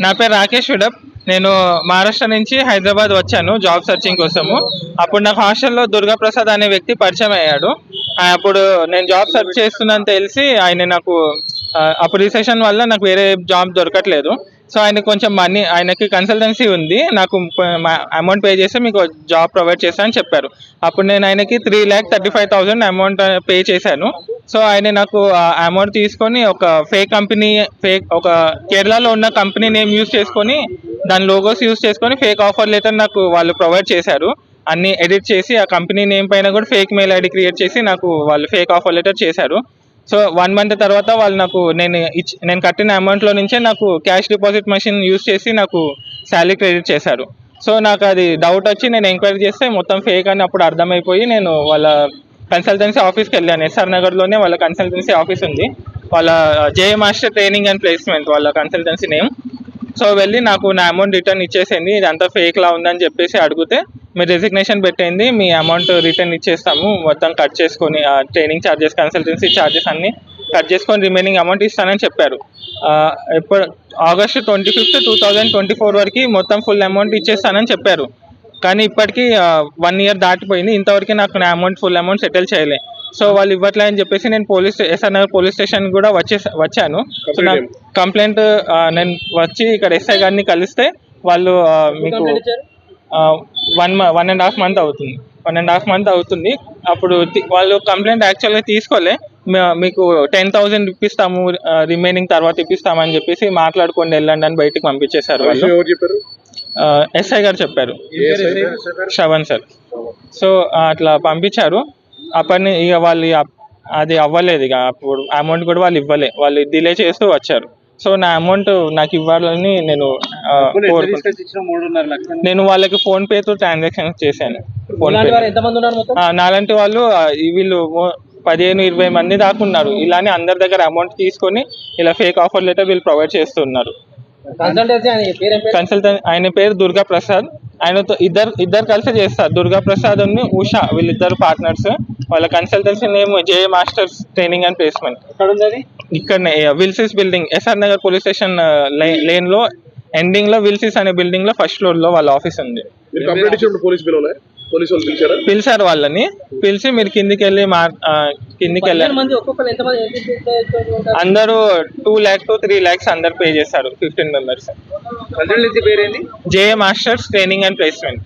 నా పేరు రాకేష్ విడప్ నేను మహారాష్ట్ర నుంచి హైదరాబాద్ వచ్చాను జాబ్ సర్చింగ్ కోసము. అప్పుడు నాకు హాస్టల్లో దుర్గా ప్రసాద్ అనే వ్యక్తి పరిచయం అయ్యాడు. అప్పుడు నేను జాబ్ సెర్చ్ చేస్తున్నాను తెలిసి ఆయన నాకు అప్పుడు రిసెషన్ వల్ల నాకు వేరే జాబ్ దొరకట్లేదు. సో ఆయన కొంచెం మనీ ఆయనకి కన్సల్టెన్సీ ఉంది. నాకు అమౌంట్ పే చేస్తే మీకు జాబ్ ప్రొవైడ్ చేస్తానని చెప్పారు. అప్పుడు నేను ఆయనకి three lakh thirty five thousand amount pay చేశాను. సో ఆయన నాకు ఆ అమౌంట్ తీసుకొని ఒక ఫేక్ కంపెనీ ఫేక్ ఒక కేరళలో ఉన్న కంపెనీ నేమ్ యూస్ చేసుకొని దాని లోగోస్ యూస్ చేసుకొని ఫేక్ ఆఫర్ లెటర్ నాకు వాళ్ళు ప్రొవైడ్ చేశారు. అన్ని ఎడిట్ చేసి ఆ కంపెనీ నేమ్ పైన కూడా ఫేక్ మెయిల్ ఐడి క్రియేట్ చేసి నాకు వాళ్ళు ఫేక్ ఆఫర్ లెటర్ చేశారు. సో వన్ మంత్ తర్వాత వాళ్ళు నాకు నేను ఇచ్చి నేను కట్టిన అమౌంట్లో నుంచే నాకు క్యాష్ డిపాజిట్ మెషిన్ యూస్ చేసి నాకు శాలరీ క్రెడిట్ చేశారు. సో నాకు అది డౌట్ వచ్చి నేను ఎంక్వైరీ చేస్తే మొత్తం ఫేక్ అని అప్పుడు అర్థమైపోయి నేను వాళ్ళ కన్సల్టెన్సీ ఆఫీస్కి వెళ్ళాను. ఎస్ఆర్ నగర్లోనే వాళ్ళ కన్సల్టెన్సీ ఆఫీస్ ఉంది. వాళ్ళ JA master training and placement వాళ్ళ కన్సల్టెన్సీ నేమ్ సో వెళ్ళి నాకు నా అమౌంట్ రిటర్న్ ఇచ్చేసింది ఇదంతా ఫేక్లా ఉందని చెప్పేసి అడిగితే మీరు రెసిగ్నేషన్ పెట్టింది మీ అమౌంట్ రిటర్న్ ఇచ్చేస్తాము. మొత్తం కట్ చేసుకొని ట్రైనింగ్ ఛార్జెస్ కన్సల్టెన్సీ ఛార్జెస్ అన్ని కట్ చేసుకొని రిమైనింగ్ అమౌంట్ ఇస్తానని చెప్పారు. ఎప్పుడు August twenty fifth two thousand twenty four వరకు మొత్తం ఫుల్ అమౌంట్ ఇచ్చేస్తానని చెప్పారు. కానీ ఇప్పటికీ వన్ ఇయర్ దాటిపోయింది. ఇంతవరకు నాకు నా అమౌంట్ ఫుల్ అమౌంట్ సెటిల్ చేయలే. సో వాళ్ళు ఇవ్వట్లే అని చెప్పేసి నేను police SR Nagar police station కూడా వచ్చే వచ్చాను. సో నా కంప్లైంట్ నేను వచ్చి ఇక్కడ ఎస్ఐ గారిని కలిస్తే వాళ్ళు మీకు one one and half month అవుతుంది. వన్ అండ్ హాఫ్ మంత్ అవుతుంది. అప్పుడు వాళ్ళు కంప్లైంట్ యాక్చువల్గా తీసుకోలే. మీకు టెన్ థౌసండ్ ఇప్పిస్తాము రిమైనింగ్ తర్వాత ఇప్పిస్తామని చెప్పేసి మాట్లాడుకొని వెళ్ళండి అని బయటికి పంపించేశారు వాళ్ళు. ఎస్ఐ గారు చెప్పారు? శ్రవణ్ సార్. సో అట్లా పంపించారు. అప్పటి ని- ఇక వాళ్ళు అది అవ్వలేదు ఇక. అప్పుడు అమౌంట్ కూడా వాళ్ళు ఇవ్వలే. వాళ్ళు డిలే చేస్తూ వచ్చారు. సో నా అమౌంట్ నాకు ఇవ్వాలని నేను నేను వాళ్ళకి ఫోన్ పేతో ట్రాన్సాక్షన్ చేశాను. ఫోన్ పే నాలాంటి వాళ్ళు వీళ్ళు పదిహేను ఇరవై మంది దాకా ఉన్నారు. ఇలానే అందరి దగ్గర అమౌంట్ తీసుకొని ఇలా ఫేక్ ఆఫర్ లెటర్ వీళ్ళు ప్రొవైడ్ చేస్తున్నారు కన్సల్టెన్సీ ఆయన పేరు దుర్గా ప్రసాద్ ఆయనతో ఇద్దరు ఇద్దరు కలిసి చేస్తారు. దుర్గా ప్రసాద్ అని ఉషా వీళ్ళిద్దరు పార్ట్నర్స్ వాళ్ళ consultancy name J masters training and placement. ఇక్కడనే విల్సిస్ building. SR Nagar police station లేన్లో ఎండింగ్లో విల్సిస్ అనే బిల్డింగ్లో ఫస్ట్ ఫ్లోర్లో వాళ్ళ ఆఫీస్ ఉంది. పిలిచారా? పిలిచారు వాళ్ళని. పిలిచి మీరు కిందికి వెళ్ళి మా కిందికి వెళ్ళి పదిహేను మంది ఒక్కొక్కరు ఎంతమంది ఎంత ఎంత ఉంటారు? అందరూ two lakh to three lakhs అందరు పే చేశారు ఫిఫ్టీన్ మెంబర్స్ కన్సల్టెన్సీ పేరు ఏంటి J masters training and placement